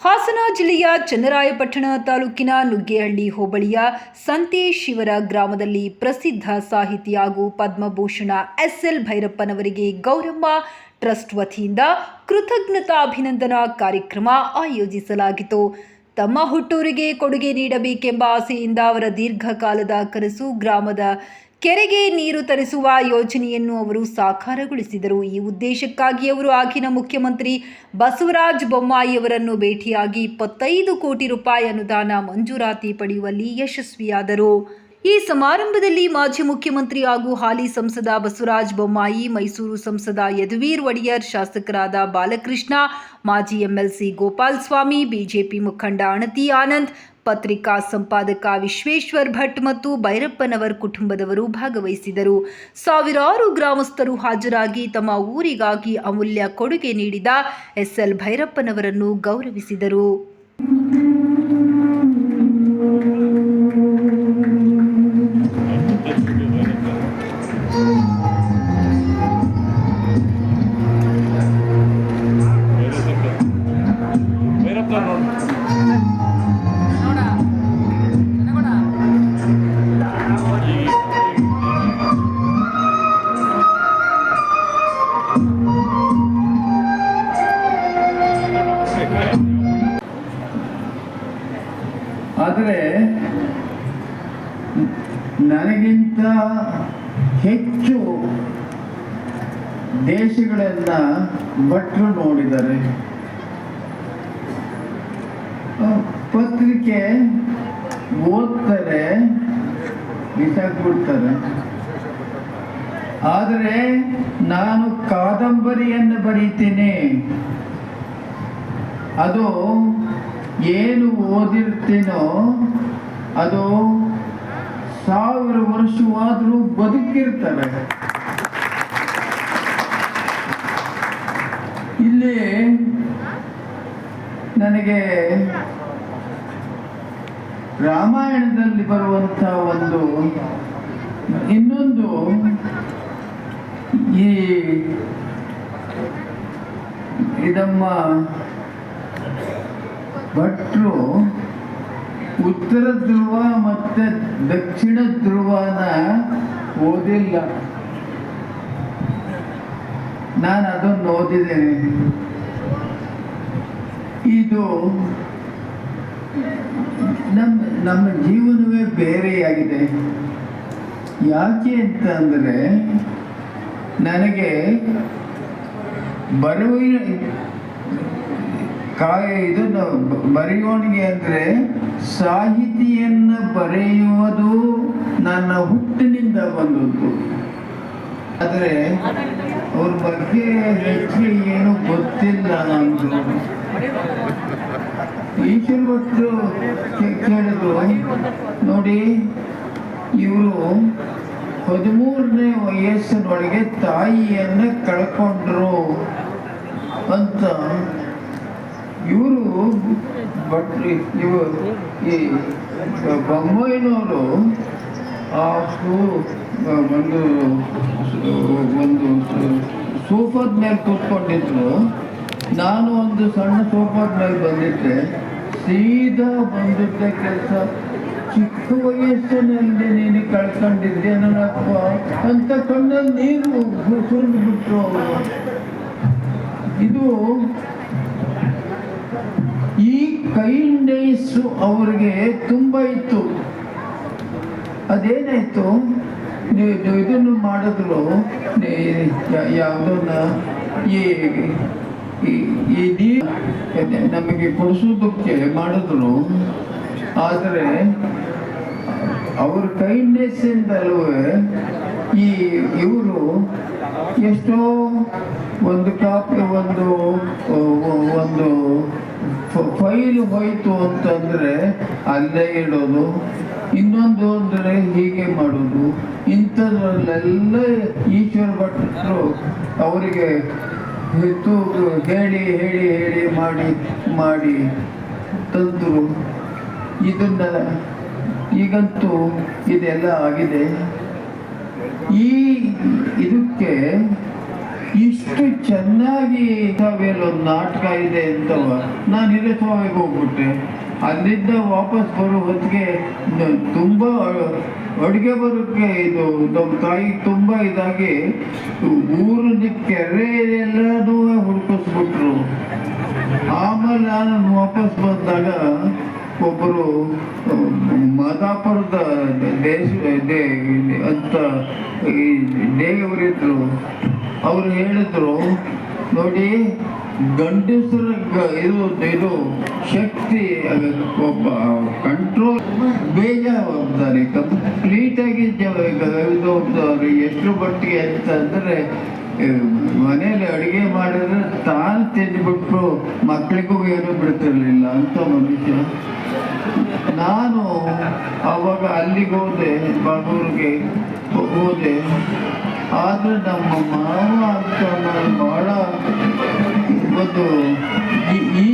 ಹಾಸನ ಜಿಲ್ಲೆಯ ಚನ್ನರಾಯಪಟ್ಟಣ ತಾಲೂಕಿನ ನುಗ್ಗೇಹಳ್ಳಿ ಹೋಬಳಿಯ ಸಂತೇಶಿವರ ಗ್ರಾಮದಲ್ಲಿ ಪ್ರಸಿದ್ಧ ಸಾಹಿತಿ ಹಾಗೂ ಪದ್ಮಭೂಷಣ ಎಸ್ಎಲ್ ಭೈರಪ್ಪನವರಿಗೆ ಗೌರಮ್ಮ ಟ್ರಸ್ಟ್ ವತಿಯಿಂದ ಕೃತಜ್ಞತಾ ಅಭಿನಂದನಾ ಕಾರ್ಯಕ್ರಮ ಆಯೋಜಿಸಲಾಗಿತ್ತು. ತಮ್ಮ ಹುಟ್ಟೂರಿಗೆ ಕೊಡುಗೆ ನೀಡಬೇಕೆಂಬ ಆಸೆಯಿಂದ ಅವರ ದೀರ್ಘಕಾಲದ ಕನಸು ಗ್ರಾಮದ ಕೆರೆಗೆ ನೀರು ತರಿಸುವ ಯೋಜನೆಯನ್ನು ಅವರು ಸಾಕಾರಗೊಳಿಸಿದರು. ಈ ಉದ್ದೇಶಕ್ಕಾಗಿ ಅವರು ಆಗಿನ ಮುಖ್ಯಮಂತ್ರಿ ಬಸವರಾಜ ಬೊಮ್ಮಾಯಿಯವರನ್ನು ಭೇಟಿಯಾಗಿ ಇಪ್ಪತ್ತೈದು ಕೋಟಿ ರೂಪಾಯಿ ಅನುದಾನ ಮಂಜೂರಾತಿ ಪಡೆಯುವಲ್ಲಿ ಯಶಸ್ವಿಯಾದರು. ಈ ಸಮಾರಂಭದಲ್ಲಿ ಮಾಜಿ ಮುಖ್ಯಮಂತ್ರಿ ಹಾಗೂ ಹಾಲಿ ಸಂಸದ ಬಸವರಾಜ ಬೊಮ್ಮಾಯಿ, ಮೈಸೂರು ಸಂಸದ ಯದುವೀರ್ ಒಡೆಯರ್, ಶಾಸಕರಾದ ಬಾಲಕೃಷ್ಣ, ಮಾಜಿ ಎಂಎಲ್ಸಿ ಗೋಪಾಲ್ ಸ್ವಾಮಿ ಬಿಜೆಪಿ ಮುಖಂಡ ಅಣತಿ ಆನಂದ್, ಪತ್ರಿಕಾ ಸಂಪಾದಕ ವಿಶ್ವೇಶ್ವರ್ ಭಟ್ ಮತ್ತು ಭೈರಪ್ಪನವರ್ ಕುಟುಂಬದವರು ಭಾಗವಹಿಸಿದರು. ಸಾವಿರಾರು ಗ್ರಾಮಸ್ಥರು ಹಾಜರಾಗಿ ತಮ್ಮ ಊರಿಗಾಗಿ ಅಮೂಲ್ಯ ಕೊಡುಗೆ ನೀಡಿದ ಎಸ್ಎಲ್ ಭೈರಪ್ಪನವರನ್ನು ಗೌರವಿಸಿದರು. ಆದರೆ ನನಗಿಂತ ಹೆಚ್ಚು ದೇಶಗಳನ್ನ ಭಟ್ರು ನೋಡಿದ್ದಾರೆ ಪತ್ರಿಕೆ ಓದ್ತಾರೆ ಬಿಸಾಕ್ಬಿಡ್ತಾರೆ. ಆದರೆ ನಾನು ಕಾದಂಬರಿಯನ್ನು ಬರೀತೀನಿ. ಅದು ಏನು ಓದಿರ್ತೀನೋ ಅದು ಸಾವಿರ ವರ್ಷವಾದರೂ ಬದುಕಿರ್ತವೆ. ಇಲ್ಲಿ ನನಗೆ ರಾಮಾಯಣದಲ್ಲಿ ಬರುವಂಥ ಒಂದು ಇನ್ನೊಂದು ಈ ಇದಮ್ಮ ಭಟ್ರು ಉತ್ತರ ಧ್ರುವ ಮತ್ತೆ ದಕ್ಷಿಣ ಧ್ರುವನ ಓದಿಲ್ಲ. ನಾನು ಅದನ್ನು ಓದಿದ್ದೇನೆ. ಇದು ನಮ್ಮ ನಮ್ಮ ಜೀವನವೇ ಬೇರೆಯಾಗಿದೆ. ಯಾಕೆ ಅಂತ ಅಂದರೆ ನನಗೆ ಬರುವ ಕಾಯ ಇದನ್ನು ಬರೆಯೋಣಿಗೆ ಅಂದರೆ ಸಾಹಿತಿಯನ್ನು ಬರೆಯುವುದು ನನ್ನ ಹುಟ್ಟಿನಿಂದ ಬಂದದ್ದು. ಆದರೆ ಅವ್ರ ಬಗ್ಗೆ ಹೆಚ್ಚಿಗೆ ಏನು ಗೊತ್ತಿಲ್ಲ ನಮ್ದು ಈಶ್ವರ ಭಟ್ರು ಕೇಳಿದ್ರು ನೋಡಿ, ಇವರು ಹದಿಮೂರನೇ ವಯಸ್ಸಿನೊಳಗೆ ತಾಯಿಯನ್ನು ಕಳ್ಕೊಂಡ್ರು ಅಂತ ಇವರು ಬಟ್ ಇವರು ಈ ಬೊಮ್ಮಾಯಿನವರು ಆ ಸೂ ಒಂದು ಒಂದು ಸೋಫಾದ ಮೇಲೆ ಕೂತ್ಕೊಂಡಿದ್ರು. ನಾನು ಒಂದು ಸಣ್ಣ ಸೋಫಾದ ಮೇಲೆ ಬಂದಿದ್ದೆ. ಸೀದಾ ಬಂದಿದ್ದ ಕೆಲಸ. ಚಿಕ್ಕ ವಯಸ್ಸಿನಲ್ಲಿ ನೀನು ಕಳ್ಕೊಂಡಿದ್ದೆ ನನ್ನಪ್ಪ? ಅಂತ ಕಣ್ಣಲ್ಲಿ ನೀರು ಸುರಿದ್ಬಿಟ್ರು ಅವರು. ಈ ಅವರಿಗೆ ತುಂಬ ಇತ್ತು. ಅದೇನಾಯ್ತು? ನೀವು ಇದನ್ನು ಮಾಡಿದ್ರು ಯಾವುದನ್ನ? ಈ, ಈ- ನಮಗೆ ಕೊಡಿಸೋದಕ್ಕೆ ಮಾಡಿದ್ರು. ಆದರೆ ಅವ್ರ ಕೈಂಡ್ನೆಸ್ ಇಂದಲೂ ಈ ಇವರು ಎಷ್ಟೋ ಒಂದು ಕಾಪಿ ಒಂದು ಒಂದು ಫೈಲ್ ಹೋಯ್ತು ಅಂತಂದ್ರೆ ಅಲ್ಲೇ ಇಡೋದು, ಇನ್ನೊಂದು ಅಂದರೆ ಹೀಗೆ ಮಾಡೋದು. ಇಂಥದ್ರಲ್ಲೆಲ್ಲ ಈಶ್ವರ ಭಟ್ರು ಅವರಿಗೆ ಹೆತ್ತು ಹೇಳಿ ಹೇಳಿ ಹೇಳಿ ಮಾಡಿ ಮಾಡಿ ತಂದರು. ಇದನ್ನ ಈಗಂತೂ ಇದೆಲ್ಲ ಆಗಿದೆ. ಈ ಇದಕ್ಕೆ ಇಷ್ಟು ಚೆನ್ನಾಗಿ ಒಂದು ನಾಟಕ ಇದೆ ಅಂತ ನಾನು ಹಿರಿಯ ಸಭೆಗೆ ಹೋಗ್ಬಿಟ್ಟೆ. ಅಲ್ಲಿಂದ ವಾಪಸ್ ಬರೋ ಹೊತ್ತಿಗೆ ತುಂಬ ಅಡುಗೆ ಬರೋಕ್ಕೆ ಇದು ನಮ್ಮ ತಾಯಿ ತುಂಬ ಇದಾಗಿ ಊರಿನ ಕೆರೆ ಎಲ್ಲದೂ ಹುಡುಕಿಸ್ಬಿಟ್ರು. ಆಮೇಲೆ ನಾನು ವಾಪಸ್ ಬಂದಾಗ ಒಬ್ಬರು ಮಾದಾಪುರದ ದೇಶ ಅಂತ ಈ ದೇವರಿದ್ರು. ಅವರು ಹೇಳಿದ್ರು, ನೋಡಿ, ಗಂಡಸರ ಇದು ಇದು ಶಕ್ತಿ ಒಬ್ಬ ಕಂಟ್ರೋಲ್ ಬೇಜವಾಬ್ದಾರಿ ಕಂಪ್ಲೀಟಾಗಿ ಇದು ಎಷ್ಟು ಮಟ್ಟಿಗೆ ಅಂತಂದರೆ ಮನೇಲಿ ಅಡುಗೆ ಮಾಡಿದ್ರೆ ತಾನು ತಿಂದ್ಬಿಟ್ಟು ಮಕ್ಕಳಿಗೂ ಏನು ಬಿಡ್ತಿರ್ಲಿಲ್ಲ ಅಂತ ಮನುಷ್ಯ. ನಾನು ಅವಾಗ ಅಲ್ಲಿಗೆ ಹೋದೆ, ಬಾಗೂರಿಗೆ ಹೋದೆ. ಆದರೆ ನಮ್ಮ ಮಾವ ಅಂತ ಭಾಳ ಒಂದು ಈ